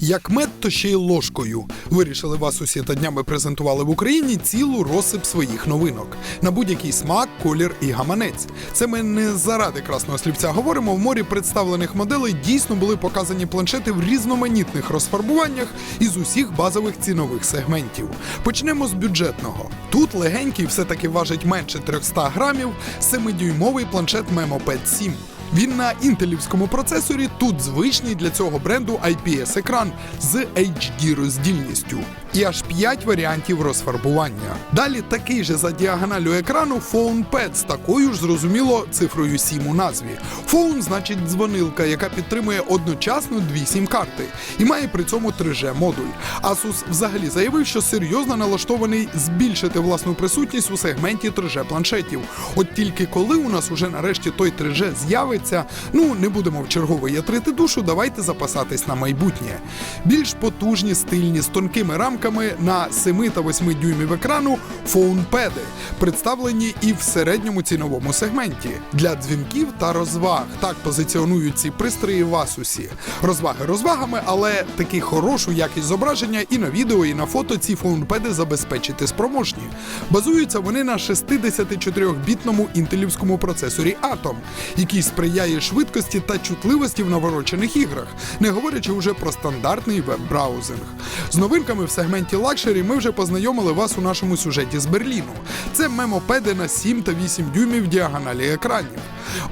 Як мед, то ще й ложкою. Вирішили вас усі та днями презентували в Україні цілу розсип своїх новинок на будь-який смак, колір і гаманець. Це ми не заради красного слівця говоримо. В морі представлених моделей дійсно були показані планшети в різноманітних розфарбуваннях із усіх базових цінових сегментів. Почнемо з бюджетного. Тут легенький все-таки важить менше 300 грамів, 7-дюймовий планшет Memo Pad 7. Він на інтелівському процесорі, тут звичний для цього бренду IPS-екран з HD роздільністю. І аж 5 варіантів розфарбування. Далі такий же за діагоналю екрану Phone Pad з такою ж зрозуміло цифрою 7 у назві. Phone значить дзвонилка, яка підтримує одночасно дві сім-карти і має при цьому 3G модуль. Asus взагалі заявив, що серйозно налаштований збільшити власну присутність у сегменті 3G планшетів. От тільки коли у нас уже нарешті той 3G з'явиться, ну не будемо в чергове ятрити душу, давайте запасатись на майбутнє. Більш потужні, стильні з тонкими рамками на 7 та 8 дюймів екрану фоунпеди, представлені і в середньому ціновому сегменті для дзвінків та розваг. Так позиціонують ці пристрої в Asus. Розваги розвагами, але таки хорошу якість зображення і на відео, і на фото ці фоунпеди забезпечити спроможні. Базуються вони на 64-бітному інтелівському процесорі Atom, який сприяє швидкості та чутливості в наворочених іграх, не говорячи вже про стандартний веб-браузинг. З новинками в сегменті лакшері ми вже познайомили вас у нашому сюжеті з Берліну. Це мемопеди на 7 та 8 дюймів діагоналі екранів.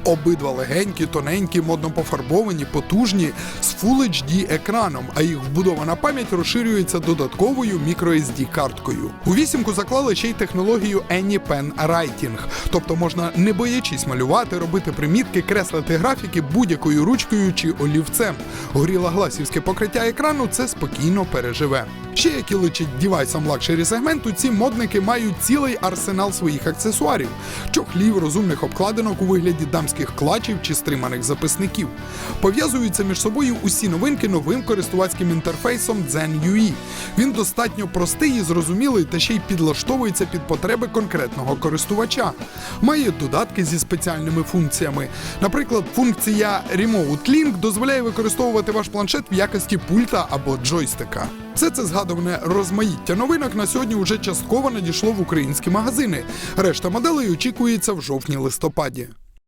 Обидва легенькі, тоненькі, модно пофарбовані, потужні з Full HD екраном, а їх вбудована пам'ять розширюється додатковою microSD карткою. У вісімку заклали ще й технологію AnyPen Writing, тобто можна не боячись малювати, робити примітки, креслити графіки будь-якою ручкою чи олівцем. Горіла гласівське покриття екрану це спокійно переживе. Ще як і личить дівайсам лакшері сегменту, ці модники мають цілий арсенал своїх аксесуарів: чохлів, розумних обкладинок у вигляді дамських клачів чи стриманих записників. Пов'язуються між собою усі новинки новим користувацьким інтерфейсом Zen UI. Він достатньо простий і зрозумілий та ще й підлаштовується під потреби конкретного користувача. Має додатки зі спеціальними функціями. Наприклад, функція Remote Link дозволяє використовувати ваш планшет в якості пульта або джойстика. Все це згадуване розмаїття новинок на сьогодні вже частково надійшло в українські магазини. Решта моделей очікується в жовтні-листопаді.